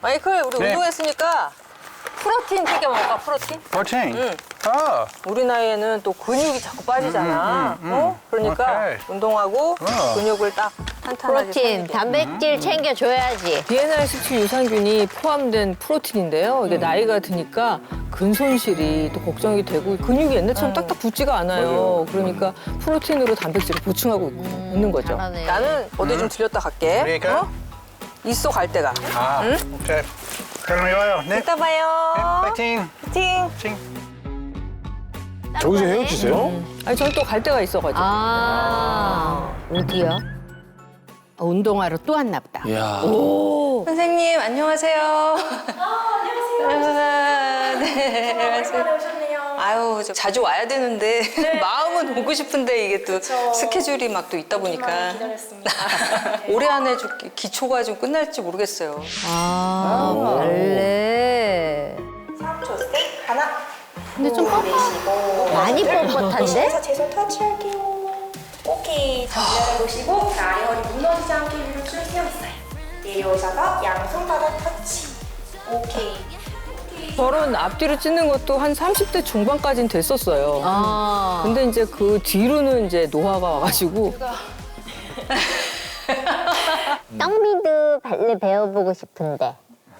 마이클 우리 네. 운동했으니까 프로틴 챙겨 먹을까 프로틴? Protein. 응. Oh. 우리 나이에는 또 근육이 자꾸 빠지잖아. 음, 음, 음, 음. 어? 그러니까 오케이. 운동하고 어. 근육을 딱 탄탄하게 프로틴, 살리게. 단백질 챙겨줘야지. DNR17 유산균이 포함된 프로틴인데요. 이게 나이가 드니까 근손실이 또 걱정이 되고 근육이 옛날처럼 딱딱 붙지가 않아요. 그러니까 프로틴으로 단백질을 보충하고 있고 있는 거죠. 잘하네. 나는 어디 좀 들렸다 갈게. 그러니까? 어? 있어 갈 데가. 아, 오케이. 그럼 이거요. 네. 이따 봐요. 파이팅. 파이팅. 파이팅. 저기서 헤어지세요? 아니 전또갈 데가 있어가지고. 아, 어디야? 어, 운동하러 또 왔나 보다. 이야. 선생님 안녕하세요. 아, 안녕하세요. 네, 안녕하세요. 아유, 저 자주 와야 되는데 마음은 오고 싶은데 이게 또 스케줄이 막 또 있다 보니까. 올해 안에 좀 기- 기초가 좀 끝날지 모르겠어요. 아, 발레. 3초 셋 하나. 근데 좀 뻑뻑. 내쉬고 많이 뻣뻣한데? 제손 터치할게요. 오케이. 정면을 보시고 자, 아래 허리 무너지지 않게 위로 쭉 세웠어요. 내려오셔서 양손 바닥 터치. 오케이 저런 앞뒤로 찢는 것도 한 30대 중반까지는 됐었어요. 아. 근데 이제 그 뒤로는 이제 노화가 와가지고 떡미도 발레 배워보고 싶은데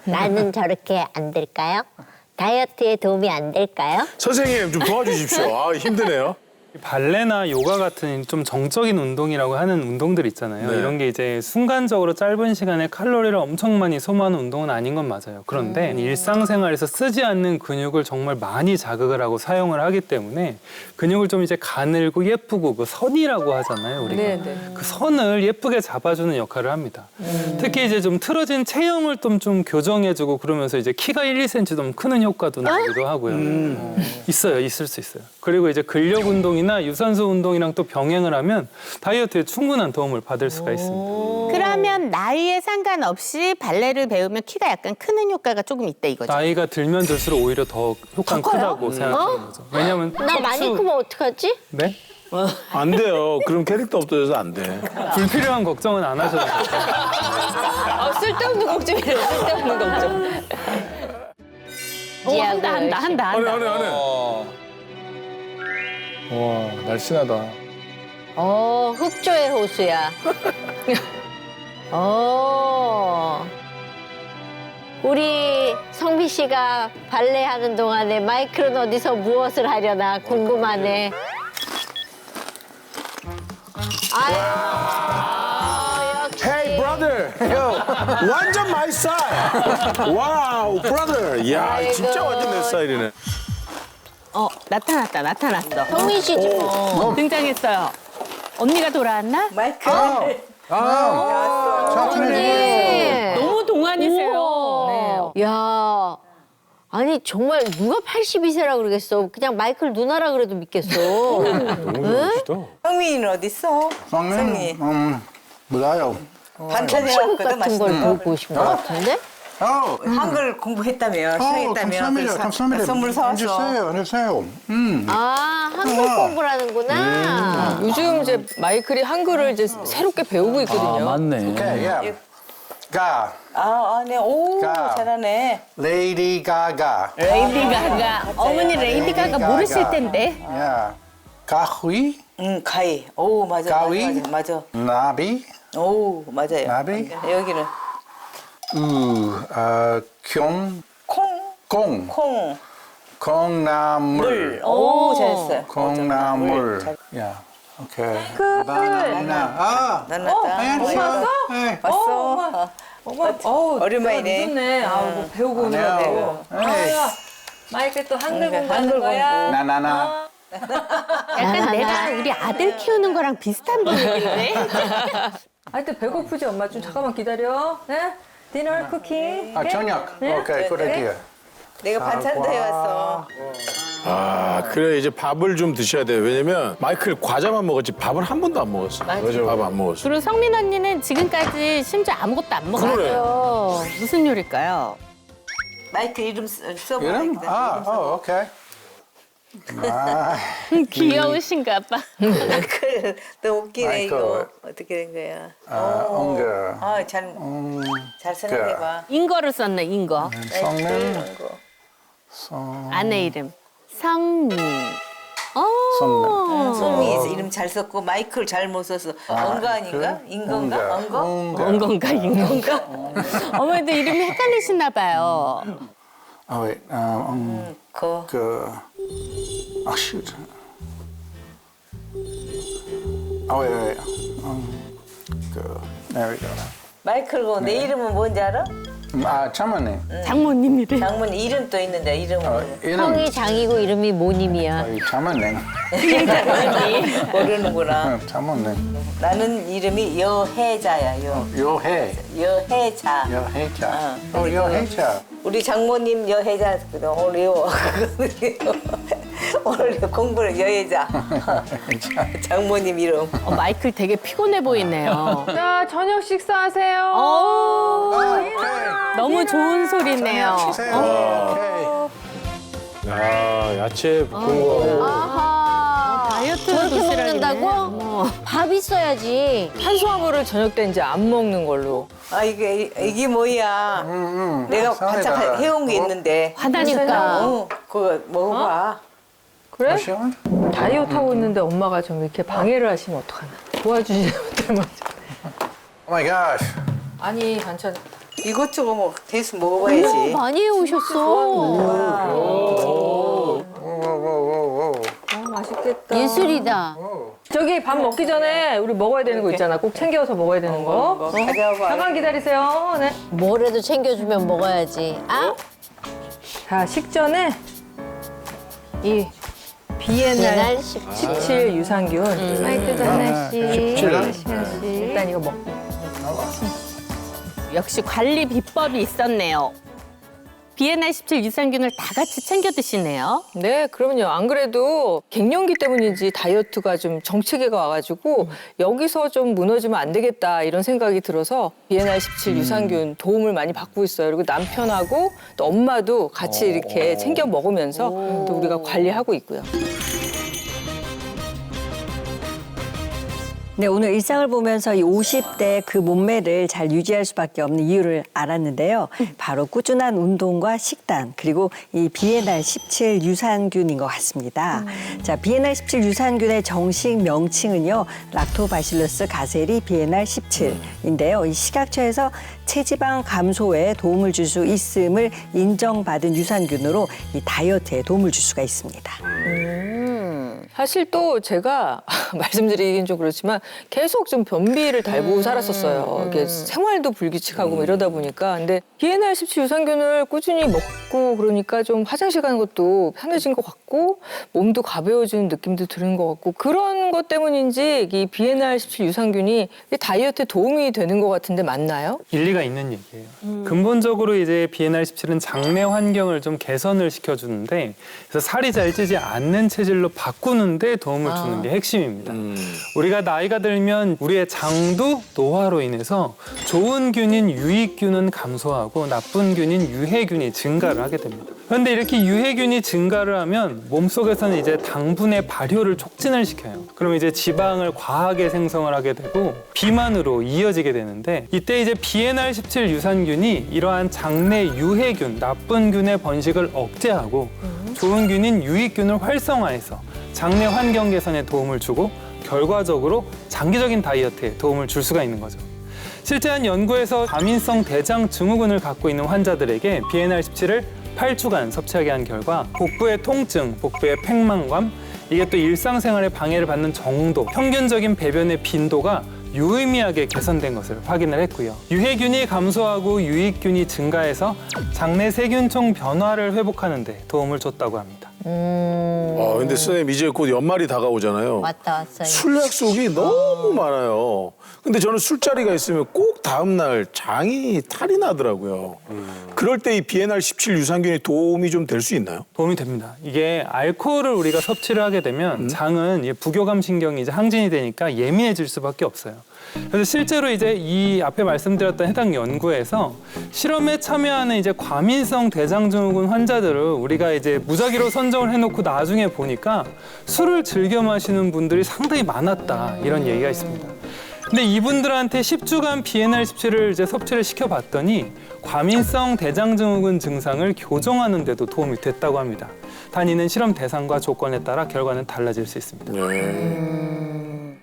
나는 저렇게 안 될까요? 다이어트에 도움이 안 될까요? 선생님 좀 도와주십시오. 아 힘드네요. 발레나 요가 같은 좀 정적인 운동이라고 하는 운동들 있잖아요. 네. 이런 게 이제 순간적으로 짧은 시간에 칼로리를 엄청 많이 소모하는 운동은 아닌 건 맞아요. 그런데 일상생활에서 쓰지 않는 근육을 정말 많이 자극을 하고 사용을 하기 때문에 근육을 좀 이제 가늘고 예쁘고 그 선이라고 하잖아요. 우리가 네, 네. 그 선을 예쁘게 잡아주는 역할을 합니다. 특히 이제 좀 틀어진 체형을 좀, 좀 교정해주고 그러면서 이제 키가 1, 2cm 좀 크는 효과도 나기도 하고요. 어, 있어요, 있을 수 있어요. 그리고 이제 근력 운동이 나 유산소 운동이랑 또 병행을 하면 다이어트에 충분한 도움을 받을 수가 있습니다. 그러면 나이에 상관없이 발레를 배우면 키가 약간 크는 효과가 조금 있다 이거죠. 나이가 들면 들수록 오히려 더 효과는 크다고 생각하는 거죠. 왜냐하면 나 많이 척추- 크면 어떡하지? 네? 안 돼요. 그럼 캐릭터 없어져서 안 돼. 불필요한 걱정은 안 하셔도 돼요. 아, 쓸데없는 걱정이래요. 쓸데없는 걱정. 어, 한다 한다 한다 안해 한다. 안해 안해. 와 날씬하다. 어, 흑조의 호수야. 어. 우리 성비 씨가 발레 하는 동안에 마이클은 어디서 무엇을 하려나 궁금하네. 아유, 역시. Hey brother, yo, 완전 my style. 와우, brother. 이야 진짜 완전 내 스타일이네. 어 나타났다 나타났어. 성민 씨지 뭐. 등장했어요. 언니가 돌아왔나? 마이클 언니. 너무 동안이세요. 야. 아니 정말 누가 82세라 그러겠어. 그냥 마이클 누나라 그래도 믿겠어. 성민이는 어디 있어? 성민, 음, 몰라요. 반찬이 왔거든 같은 걸 맛있는 보고 오신 것 같은데? 어, 한글 공부했다며 어, 시작했다며 감사합니다. 그래서 감사합니다. 선물 사왔어 앉으세요, 앉으세요. 음. 아 한글 공부를 하는구나. 요즘 이제 마이클이 한글을 이제 새롭게 배우고 있거든요. 맞네. 오케이, 예. 가, 아, 아, 네. 오, 가. 잘하네. 레이디 가가. 레이디 가가 어머니 레이디 가가 모르실 텐데. 야, 가휘, 응, 가위. 오, 맞아. 가위? 맞아, 맞아. 나비, 맞아. 오, 맞아요. 나비, 여기는 우, 어, 경, 콩, 공, 콩, 콩나물, 물. 오, 잘했어요. 콩나물. 잘- 야, 오케이. 바나나. 아, 난났다. 안녕하세요. 네. 왔어? 어머, 어우, 오랜만이네. 늦었네. 아, 뭐 배우고 오느라고. 안녕. 아야, 마이클 또 한글 공부하는 한글 거야. 나나나. 약간 내가 우리 아들 키우는 거랑 비슷한 분위기인데. 하여튼 배고프지 엄마 좀 잠깐만 기다려. 네? 디너 쿠킹. 아, 저녁. 오케이, good idea. 내가 반찬도 해왔어. 아 그래 이제 밥을 좀 드셔야 돼요. 왜냐면 마이클 과자만 먹었지 밥을 한 번도 안 먹었어. 맞아. 밥안 먹었어. 그리고 성민 언니는 지금까지 심지어 아무것도 안 먹었어요. 무슨 요리일까요? 마이크 이름 써- 써보라. 이름? 이렇게. 아, 어, 오케이. 아, 귀여우신가 봐. 그래, 너 웃기네 마이클. 이거. 어떻게 된 거야? 아, 엉거. 아, 잘, 음, 잘 생각해봐. 인거를 썼네, 인거. 성민, 이런 거. 성, 아내 이름. 성민. 어. 성민. 성미 이름 잘 썼고 마이클 잘 못 썼어. 엉거 아닌가? 인건가? 엉거? 엉거. 엉건가, 인건가? 어머니도 이름이 헷갈리시나 봐요. 아, wait, 아, 음, 거. 그, 아, shoot. 아, wait, wait, 음, 그, there we go. 마이클 고 내 이름은 뭔지 알아? 음, 아, 장모님. 장모님 이름. 장모님 이름 또 있는데 이름은 어, 이름, 형이 장이고 이름이 모님이야. 어, 장모님. 모르는구나. 어, 장모님. 나는 이름이 여혜자야. 여 요해, 여혜자. 여해자. 어, 어, 여해자. 우리 장모님 여혜자거든. 오늘 요 오늘 공부를 여혜자. 장모님 이름. 어, 마이클 되게 피곤해 보이네요. 자, 저녁 식사하세요. 어, 오케이. 너무 좋은 소리네요. 야 야채 볶은 거. 아하. 다이어트 저렇게 도시락이네. 먹는다고? 어머. 밥 있어야지. 탄수화물을 저녁 때 이제 안 먹는 걸로. 아 이게 이게 뭐야? 음, 음. 내가. 반짝 해온 게 어? 있는데. 화나니까. 어, 그거 먹어봐. 그래? 어, 시원? 다이어트 하고 있는데 엄마가 좀 이렇게 방해를 하시면 어떡하나. 도와주지 못하면. Oh my gosh. 아니, 반찬. 이것저것 뭐 대수 먹어봐야지. 많이 해오셨어. 오오오오. 아, 맛있겠다. 예술이다. 저기 밥 먹기 전에 우리 먹어야 되는 거 있잖아. 꼭 챙겨서 먹어야 되는 거. 뭐 가져와봐. 잠깐 기다리세요. 네. 뭐라도 챙겨주면 먹어야지. 아? 자, 식전에 이 비엔날 비엔날 17. 17 유산균. 하나씩. 17. 하나씩. 일단 이거 먹고. 역시 관리 비법이 있었네요. 비엔날 17 유산균을 다 같이 챙겨 드시네요. 네, 그럼요. 안 그래도 갱년기 때문인지 다이어트가 좀 정체기가 와가지고 여기서 좀 무너지면 안 되겠다 이런 생각이 들어서 비엔알 17 유산균 도움을 많이 받고 있어요. 그리고 남편하고 또 엄마도 같이 이렇게 챙겨 먹으면서 또 우리가 관리하고 있고요. 네, 오늘 일상을 보면서 이 50대 그 몸매를 잘 유지할 수밖에 없는 이유를 알았는데요. 바로 꾸준한 운동과 식단, 그리고 이 비엔알 17 유산균인 것 같습니다. 자, 비엔알 17 유산균의 정식 명칭은요, 락토바실러스 가세리 비엔알 17인데요. 이 식약처에서 체지방 감소에 도움을 줄 수 있음을 인정받은 유산균으로 이 다이어트에 도움을 줄 수가 있습니다. 사실 또 제가 말씀드리긴 좀 그렇지만 계속 좀 변비를 달고 살았었어요. 이게 생활도 불규칙하고 뭐 이러다 보니까. 근데 비엔알 17 유산균을 꾸준히 먹고 그러니까 좀 화장실 가는 것도 편해진 것 같고 몸도 가벼워지는 느낌도 드는 것 같고 그런 것 때문인지 이 비엔알 17 유산균이 이 다이어트에 도움이 되는 것 같은데 맞나요? 일리가 있는 얘기예요. 근본적으로 이제 비엔알 17은 장내 환경을 좀 개선을 시켜주는데 그래서 살이 잘 찌지 않는 체질로 바꾸는 데 도움을 주는 게 핵심입니다. 우리가 나이가 들면 우리의 장도 노화로 인해서 좋은 균인 유익균은 감소하고 나쁜 균인 유해균이 증가를 하게 됩니다. 그런데 이렇게 유해균이 증가를 하면 몸속에서는 이제 당분의 발효를 촉진을 시켜요. 그럼 이제 지방을 과하게 생성을 하게 되고 비만으로 이어지게 되는데 이때 이제 비엔알 17 유산균이 이러한 장내 유해균, 나쁜 균의 번식을 억제하고 좋은 균인 유익균을 활성화해서 장내 환경 개선에 도움을 주고 결과적으로 장기적인 다이어트에 도움을 줄 수가 있는 거죠. 실제 한 연구에서 과민성 대장 증후군을 갖고 있는 환자들에게 비엔알 17을 8주간 섭취하게 한 결과 복부의 통증, 복부의 팽만감, 이게 또 일상생활에 방해를 받는 정도, 평균적인 배변의 빈도가 유의미하게 개선된 것을 확인을 했고요. 유해균이 감소하고 유익균이 증가해서 장내 세균총 변화를 회복하는 데 도움을 줬다고 합니다. 아 근데 선생님 이제 곧 연말이 다가오잖아요. 왔다 왔어요. 술 약속이 너무 많아요. 근데 저는 술자리가 있으면 꼭 다음 날 장이 탈이 나더라고요. 그럴 때 이 비엔알 17 유산균이 도움이 좀 될 수 있나요? 도움이 됩니다. 이게 알코올을 우리가 섭취를 하게 되면 장은 이 부교감 신경이 이제 항진이 되니까 예민해질 수밖에 없어요. 그래서 실제로 이제 이 앞에 말씀드렸던 해당 연구에서 실험에 참여하는 이제 과민성 대장증후군 환자들을 우리가 이제 무작위로 선정을 해놓고 나중에 보니까 술을 즐겨 마시는 분들이 상당히 많았다 이런 얘기가 있습니다. 근데 이분들한테 10주간 BNR17을 이제 섭취를 시켜봤더니 과민성 대장증후군 증상을 교정하는 데도 도움이 됐다고 합니다. 단 이는 실험 대상과 조건에 따라 결과는 달라질 수 있습니다.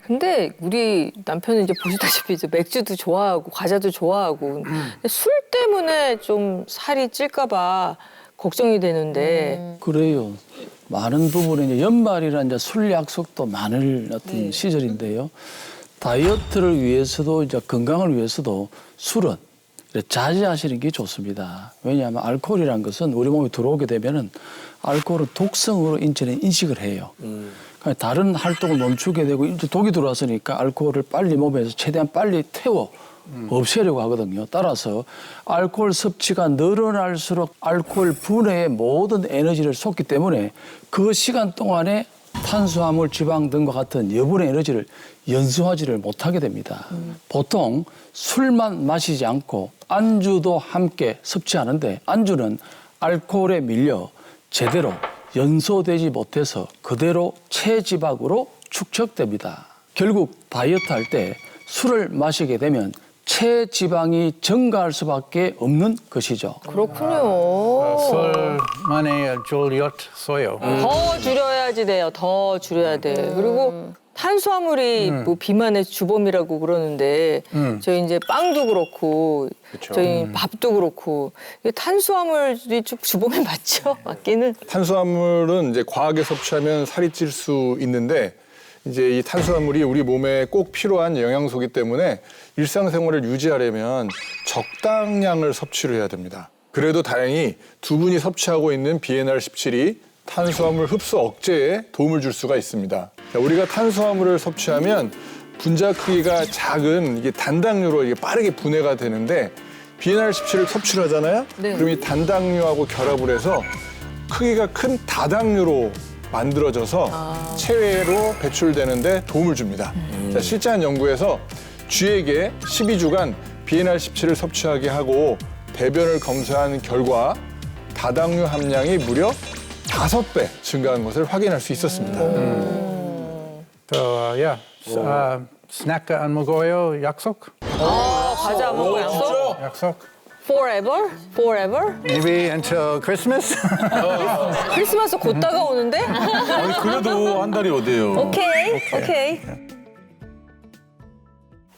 근데 우리 남편은 이제 보시다시피 이제 맥주도 좋아하고 과자도 좋아하고 근데 술 때문에 좀 살이 찔까봐 걱정이 되는데 그래요. 많은 부분에 이제 연말이란 이제 술 약속도 많을 어떤 시절인데요. 다이어트를 위해서도 이제 건강을 위해서도 술은 자제하시는 게 좋습니다. 왜냐하면 알코올이란 것은 우리 몸에 들어오게 되면은 알코올은 독성으로 인체는 인식을 해요. 다른 활동을 멈추게 되고 이제 독이 들어왔으니까 알코올을 빨리 몸에서 최대한 빨리 태워 없애려고 하거든요. 따라서 알코올 섭취가 늘어날수록 알코올 분해의 모든 에너지를 쏟기 때문에 그 시간 동안에 탄수화물, 지방 등과 같은 여분의 에너지를 연소하지를 못하게 됩니다. 보통 술만 마시지 않고 안주도 함께 섭취하는데 안주는 알코올에 밀려 제대로 연소되지 못해서 그대로 체지방으로 축적됩니다. 결국 다이어트 할 때 술을 마시게 되면 체지방이 증가할 수밖에 없는 것이죠. 그렇군요. 술 많이 줄였어요. 더 줄여야지 돼요. 더 줄여야 돼. 그리고 탄수화물이 뭐 비만의 주범이라고 그러는데 저희 이제 빵도 그렇고 저희 밥도 그렇고 이게 탄수화물이 좀 주범이 맞죠? 맞기는. 탄수화물은 이제 과하게 섭취하면 살이 찔 수 있는데 이제 이 탄수화물이 우리 몸에 꼭 필요한 영양소이기 때문에 일상생활을 유지하려면 적당량을 섭취를 해야 됩니다. 그래도 다행히 두 분이 섭취하고 있는 BNR17이 탄수화물 흡수 억제에 도움을 줄 수가 있습니다. 자, 우리가 탄수화물을 섭취하면 분자 크기가 작은 이게 단당류로 이게 빠르게 분해가 되는데 BNR17을 섭취를 하잖아요. 네. 그럼 이 단당류하고 결합을 해서 크기가 큰 다당류로 만들어져서 체외로 배출되는데 도움을 줍니다. 자, 실제 한 연구에서 쥐에게 12주간 BNR17을 섭취하게 하고 대변을 검사한 결과 다당류 함량이 무려 다섯 배 증가한 것을 확인할 수 있었습니다. So, yeah. So, uh, 스낵 안 먹어요? 약속? 아, 과자 안 먹고 약속? 약속? Forever? Forever? Maybe until Christmas? 크리스마스 곧 다가오는데? 아니 그래도 한 달이 어디예요? 오케이, 오케이.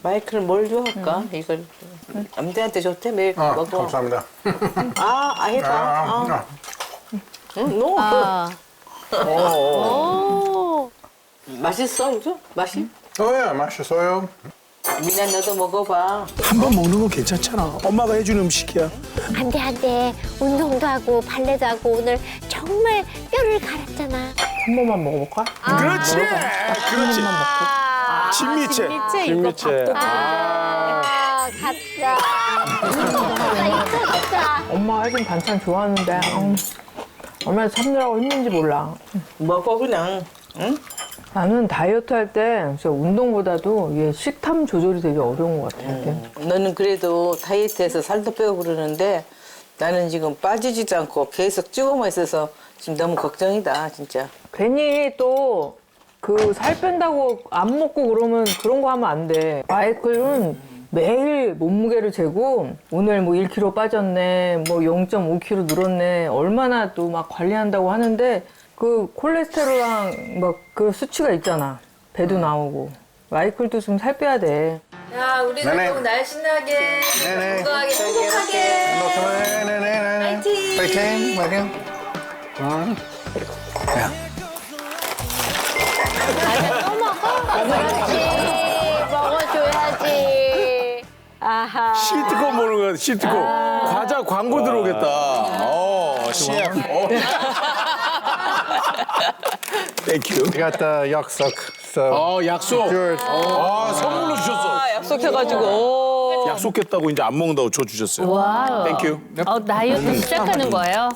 마이크를 뭘 좋아할까? 이걸 남자한테 좋대 매일 아, 먹어. 감사합니다. 아, 아니다. 아, 아, 응, 너 아. 맛있어, 그죠? 맛이? 어, 예, 맛있어요. 미나 너도 먹어봐. 한 번 먹는 건 괜찮잖아. 엄마가 해준 음식이야. 안 돼, 안 돼. 운동도 하고 발레도 하고 오늘 정말 뼈를 갈았잖아. 한 번만 먹어볼까? 그렇지, 그렇지. 아, 진미채. 진미채 이거 밥도 아, 갔다. 있었다. 엄마 해준 반찬 좋아하는데 음, 얼마나 참느라고 힘든지 몰라. 먹어 그냥. 응? 나는 다이어트 할 때 운동보다도 이게 식탐 조절이 되게 어려운 것 같아. 이게. 너는 그래도 다이어트해서 살도 빼고 그러는데 나는 지금 빠지지도 않고 계속 찌고만 있어서 지금 너무 걱정이다, 진짜. 괜히 또 그 살 뺀다고 안 먹고 그러면 그런 거 하면 안 돼. 마이클은 매일 몸무게를 재고 오늘 뭐 1kg 빠졌네, 뭐 0.5kg 늘었네, 얼마나 또 막 관리한다고 하는데 그 콜레스테롤랑 막 그 수치가 있잖아. 배도 나오고. 마이클도 좀 살 빼야 돼. 야, 우리도 네네. 좀 날씬하게, 네네. 건강하게, 행복하게. 네네네. 파이팅! 파이팅! 파이팅! 어. 그렇지. 먹어줘야지. 아하. 시트콤 보는 거야, 시트콤. 과자 광고 들어오겠다. 어, CF. 어. 땡큐. We got the 약속. So, 어, 약속. yours. 아, 선물로 주셨어. 아, 약속해가지고. 오. 약속했다고 이제 안 먹는다고 줘 주셨어요. 와우. 땡큐. 어, 다이어트 시작하는 거예요?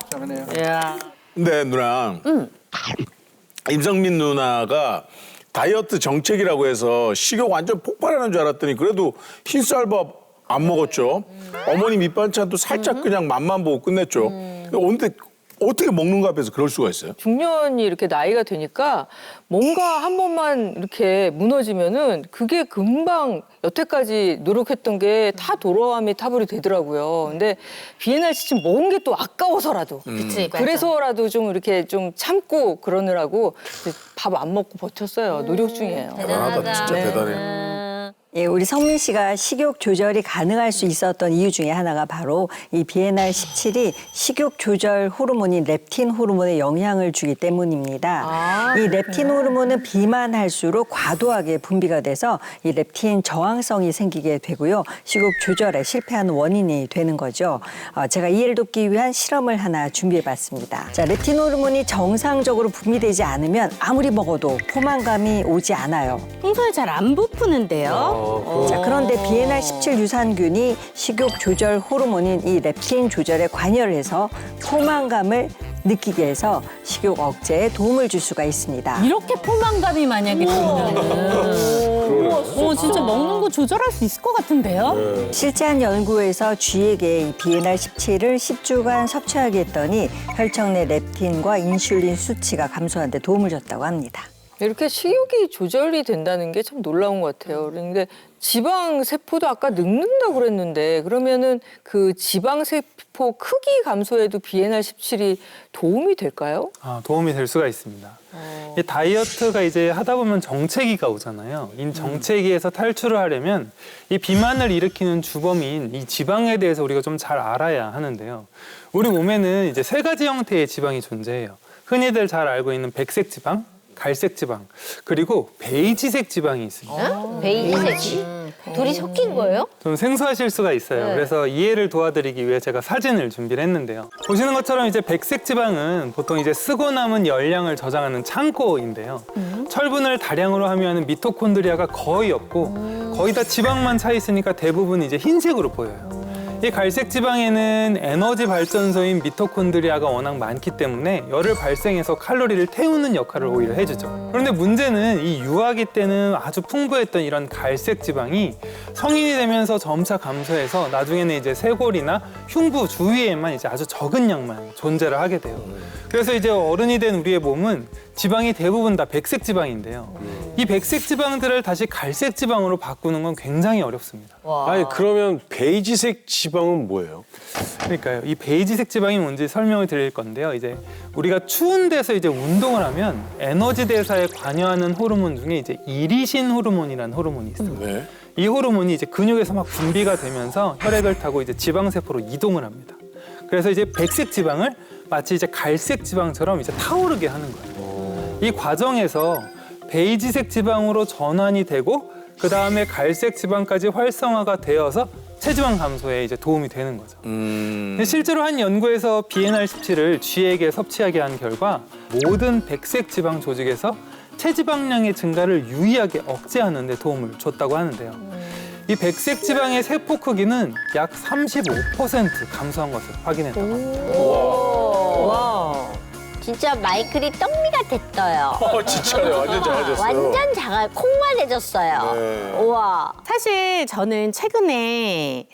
이야. 근데 누나, 임성민 누나가 다이어트 정책이라고 해서 식욕 완전 폭발하는 줄 알았더니 그래도 흰쌀밥 안 먹었죠. 어머니 밑반찬도 살짝 그냥 맛만 보고 끝냈죠. 근데 어떻게 먹는가 앞에서 그럴 수가 있어요? 중년이 이렇게 나이가 되니까 뭔가 한 번만 이렇게 무너지면은 그게 금방 여태까지 노력했던 게 다 돌아감이 타불이 되더라고요. 근데 비엔날 시즌 먹은 게 또 아까워서라도 그치, 맞아. 그래서라도 좀 이렇게 좀 참고 그러느라고 밥 안 먹고 버텼어요. 노력 중이에요. 대단하다, 진짜 네. 대단해. 예, 우리 성민 씨가 식욕 조절이 가능할 수 있었던 이유 중에 하나가 바로 이 비엔날 17이 식욕 조절 호르몬인 렙틴 호르몬에 영향을 주기 때문입니다. 이 렙틴 호르몬은 비만할수록 과도하게 분비가 돼서 이 렙틴 저항성이 생기게 되고요. 식욕 조절에 실패하는 원인이 되는 거죠. 어, 제가 이해를 돕기 위한 실험을 하나 준비해 봤습니다. 자, 렙틴 호르몬이 정상적으로 분비되지 않으면 아무리 먹어도 포만감이 오지 않아요. 평소에 잘 안 부푸는데요. 자, 그런데 비엔알 17 유산균이 식욕 조절 호르몬인 이 렙틴 조절에 관여를 해서 포만감을 느끼게 해서 식욕 억제에 도움을 줄 수가 있습니다. 이렇게 포만감이 만약에 들면은 어, 진짜 먹는 거 조절할 수 있을 것 같은데요? 실제 한 연구에서 쥐에게 이 비엔알 17을 10주간 섭취하게 했더니 혈청 내 렙틴과 인슐린 수치가 감소하는 데 도움을 줬다고 합니다. 이렇게 식욕이 조절이 된다는 게 참 놀라운 것 같아요. 그런데 지방 세포도 아까 늙는다고 그랬는데 그러면은 그 지방 세포 크기 감소에도 비엔알 17이 도움이 될까요? 아, 도움이 될 수가 있습니다. 이 다이어트가 이제 하다 보면 정체기가 오잖아요. 이 정체기에서 탈출을 하려면 이 비만을 일으키는 주범인 이 지방에 대해서 우리가 좀 잘 알아야 하는데요. 우리 몸에는 이제 세 가지 형태의 지방이 존재해요. 흔히들 잘 알고 있는 백색 지방, 갈색 지방, 그리고 베이지색 지방이 있습니다. 베이지색 둘이 섞인 거예요? 좀 생소하실 수가 있어요. 네. 그래서 이해를 도와드리기 위해 제가 사진을 준비를 했는데요. 보시는 것처럼 이제 백색 지방은 보통 이제 쓰고 남은 열량을 저장하는 창고인데요. 철분을 다량으로 함유하는 미토콘드리아가 거의 없고 거의 다 지방만 차 있으니까 대부분 이제 흰색으로 보여요. 이 갈색 지방에는 에너지 발전소인 미토콘드리아가 워낙 많기 때문에 열을 발생해서 칼로리를 태우는 역할을 오히려 해주죠. 그런데 문제는 이 유아기 때는 아주 풍부했던 이런 갈색 지방이 성인이 되면서 점차 감소해서 나중에는 이제 쇄골이나 흉부 주위에만 이제 아주 적은 양만 존재를 하게 돼요. 그래서 이제 어른이 된 우리의 몸은 지방이 대부분 다 백색 지방인데요. 이 백색 지방들을 다시 갈색 지방으로 바꾸는 건 굉장히 어렵습니다. 아니 그러면 베이지색 지방은 뭐예요? 그러니까요. 이 베이지색 지방이 뭔지 설명을 드릴 건데요. 이제 우리가 추운 데서 이제 운동을 하면 에너지 대사에 관여하는 호르몬 중에 이제 이리신 호르몬이라는 호르몬이 있어요. 네. 이 호르몬이 이제 근육에서 막 분비가 되면서 혈액을 타고 이제 지방 세포로 이동을 합니다. 그래서 이제 백색 지방을 마치 이제 갈색 지방처럼 이제 타오르게 하는 거예요. 이 과정에서 베이지색 지방으로 전환이 되고 그 다음에 갈색 지방까지 활성화가 되어서 체지방 감소에 이제 도움이 되는 거죠. 근데 실제로 한 연구에서 비엔알 17을 쥐에게 섭취하게 한 결과 모든 백색 지방 조직에서 체지방량의 증가를 유의하게 억제하는 데 도움을 줬다고 하는데요. 이 백색 지방의 세포 크기는 약 35% 감소한 것을 확인했다고 합니다. 와. 진짜 마이클이 떡미가 됐어요. 어, 진짜요. 완전 작아졌어요. 완전 작아요. 콩만 해졌어요. 네. 우와. 사실 저는 최근에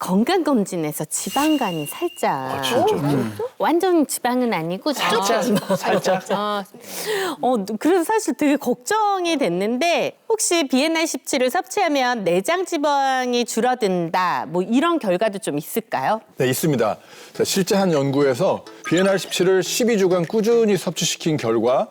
건강검진에서 지방간이 살짝 음. 완전 지방은 아니고 조금 살짝. 아, 어, 그래서 사실 되게 걱정이 됐는데 혹시 비엔알 17을 섭취하면 내장 지방이 줄어든다 뭐 이런 결과도 좀 있을까요? 네, 있습니다. 자, 실제 한 연구에서 비엔알 17을 12주간 꾸준히 섭취시킨 결과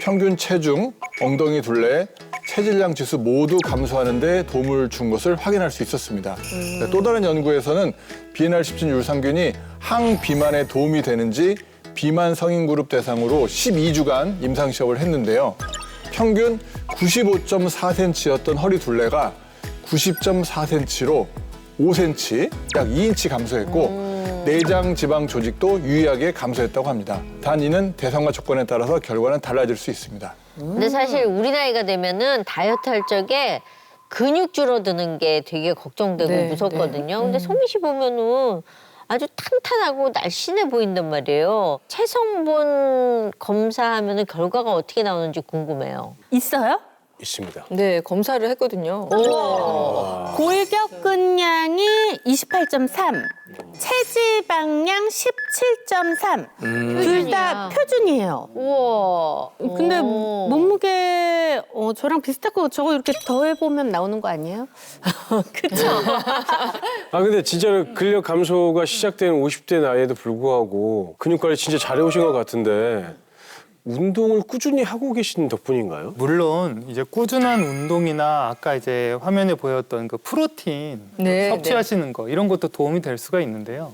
평균 체중, 엉덩이 둘레, 체질량 지수 모두 감소하는 데 도움을 준 것을 확인할 수 있었습니다. 네, 또 다른 연구에서는 비엔알 17 유산균이 항비만에 도움이 되는지 비만 성인 그룹 대상으로 12주간 임상 시험을 했는데요. 평균 95.4cm였던 허리 둘레가 90.4cm로 5cm, 약 2인치 감소했고 내장 지방 조직도 유의하게 감소했다고 합니다. 단 이는 대상과 조건에 따라서 결과는 달라질 수 있습니다. 근데 사실 우리 나이가 되면은 다이어트 할 적에 근육 줄어드는 게 되게 걱정되고 네, 무섭거든요. 근데 소미 씨 보면은 아주 탄탄하고 날씬해 보인단 말이에요. 체성분 검사하면 결과가 어떻게 나오는지 궁금해요. 있어요? 있습니다. 네, 검사를 했거든요. 골격근량이 28.3, 체지방량 17.3. 둘 다 표준이에요. 우와. 근데 몸무게 어, 저랑 비슷하고 저거 이렇게 더해보면 나오는 거 아니에요? 그쵸? 아 근데 진짜로 근력 감소가 시작되는 50대 나이에도 불구하고 근육 관리 진짜 잘해오신 것 같은데 운동을 꾸준히 하고 계신 덕분인가요? 물론 이제 꾸준한 운동이나 아까 이제 화면에 보였던 그 프로틴 네, 섭취하시는 거 이런 것도 도움이 될 수가 있는데요.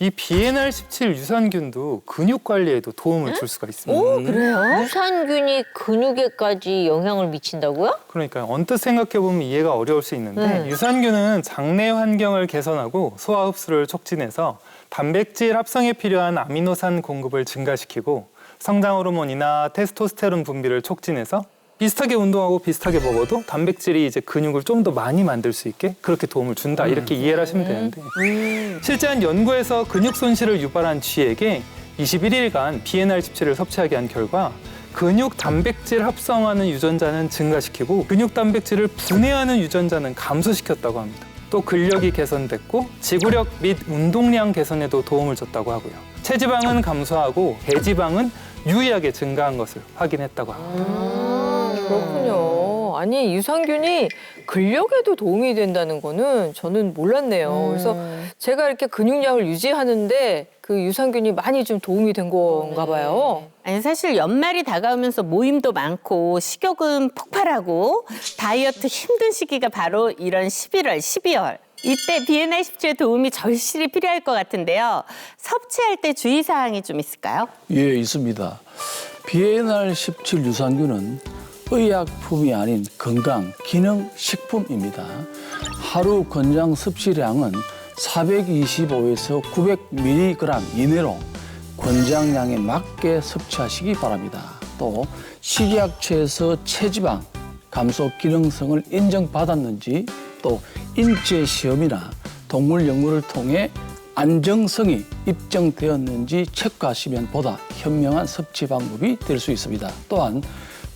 이 BNR17 유산균도 근육 관리에도 도움을 줄 수가 있습니다. 오, 그래요? 유산균이 근육에까지 영향을 미친다고요? 그러니까 언뜻 생각해 보면 이해가 어려울 수 있는데 네. 유산균은 장내 환경을 개선하고 소화 흡수를 촉진해서 단백질 합성에 필요한 아미노산 공급을 증가시키고 성장 호르몬이나 테스토스테론 분비를 촉진해서 비슷하게 운동하고 비슷하게 먹어도 단백질이 이제 근육을 좀 더 많이 만들 수 있게 그렇게 도움을 준다. 이렇게 이해를 하시면 되는데. 실제 한 연구에서 근육 손실을 유발한 쥐에게 21일간 BNR17을 섭취하게 한 결과 근육 단백질 합성하는 유전자는 증가시키고 근육 단백질을 분해하는 유전자는 감소시켰다고 합니다. 또 근력이 개선됐고 지구력 및 운동량 개선에도 도움을 줬다고 하고요. 체지방은 감소하고 대지방은 유의하게 증가한 것을 확인했다고 합니다. 그렇군요. 아니 유산균이 근력에도 도움이 된다는 거는 저는 몰랐네요. 그래서 제가 이렇게 근육량을 유지하는데 그 유산균이 많이 좀 도움이 된 건가 봐요. 아니 사실 연말이 다가오면서 모임도 많고 식욕은 폭발하고 다이어트 힘든 시기가 바로 이런 11월, 12월. 이때 BNI 17의 도움이 절실히 필요할 것 같은데요. 섭취할 때 주의사항이 좀 있을까요? 예, 있습니다. BNR17 유산균은 의약품이 아닌 건강 기능 식품입니다. 하루 권장 섭취량은 425에서 900mg 이내로 권장량에 맞게 섭취하시기 바랍니다. 또 식약처에서 체지방 감소 기능성을 인정받았는지 또 인체 시험이나 동물 연구를 통해 안정성이 입증되었는지 체크하시면 보다 현명한 섭취 방법이 될 수 있습니다. 또한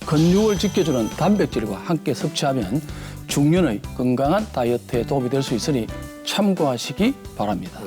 근육을 지켜주는 단백질과 함께 섭취하면 중년의 건강한 다이어트에 도움이 될 수 있으니 참고하시기 바랍니다.